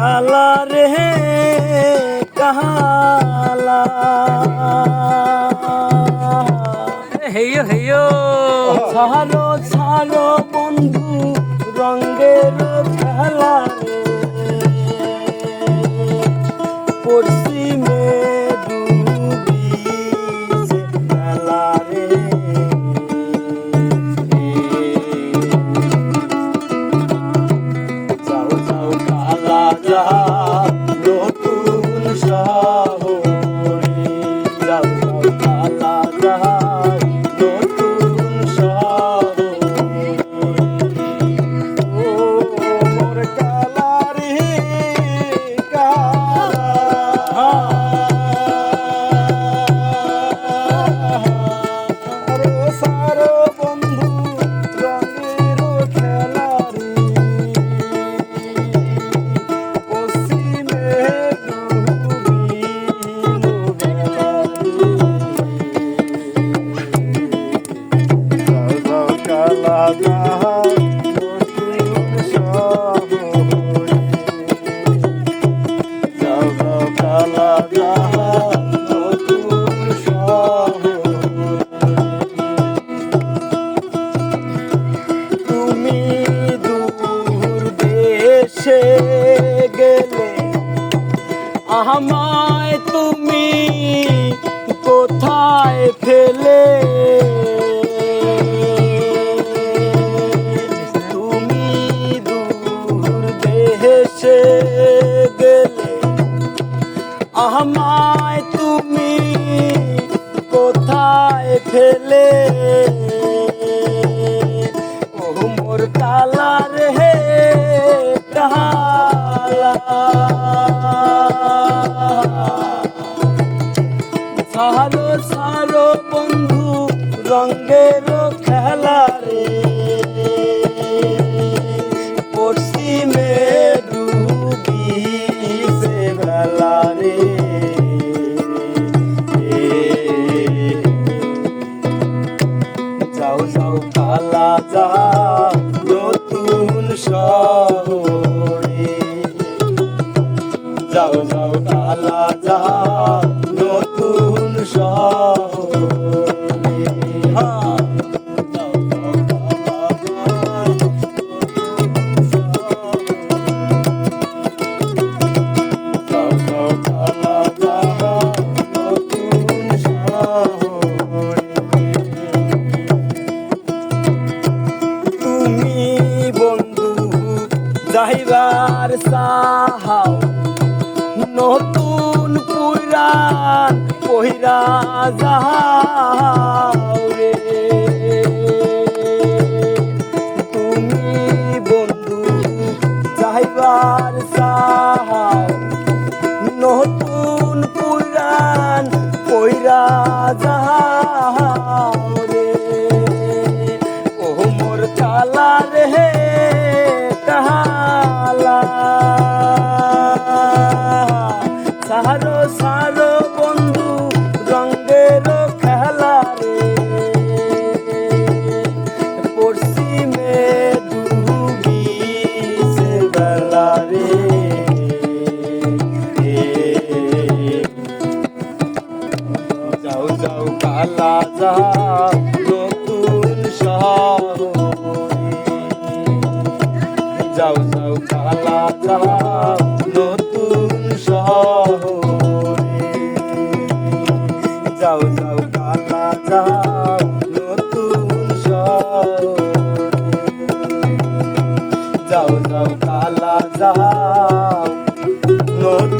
কালা রে কালা হেইয়ো হেয়ো ছাড়ো ছাড়ো বন্ধু রঙ্গের খেলা রে নতুন গেলে। আমায় তুমি কোথায় ফেলে? তুমি দূর দেশে গেলে। আমায় তুমি কোথায় ফেলে? সারো সারো বন্ধু রঙ্গের খেলা রে। পশ্চিমে যাও যাও কালা যাও নতুন শহরে। সাহাও নতুন পুরাণ পহিরা যাও রে। তুমি বন্ধু যাইবার সাহাও নতুন পুরাণ পইরা যাও। সারো বন্ধু রঙ্গের খেলা রে। পশ্চিমে ডুবিছে বেলা রে। যাও যাও কালা যাও, নতুন শহরে। যাও যাও কালা যাও। যাও কালা যাও নতুন যাও যাও কালা যাও নতুন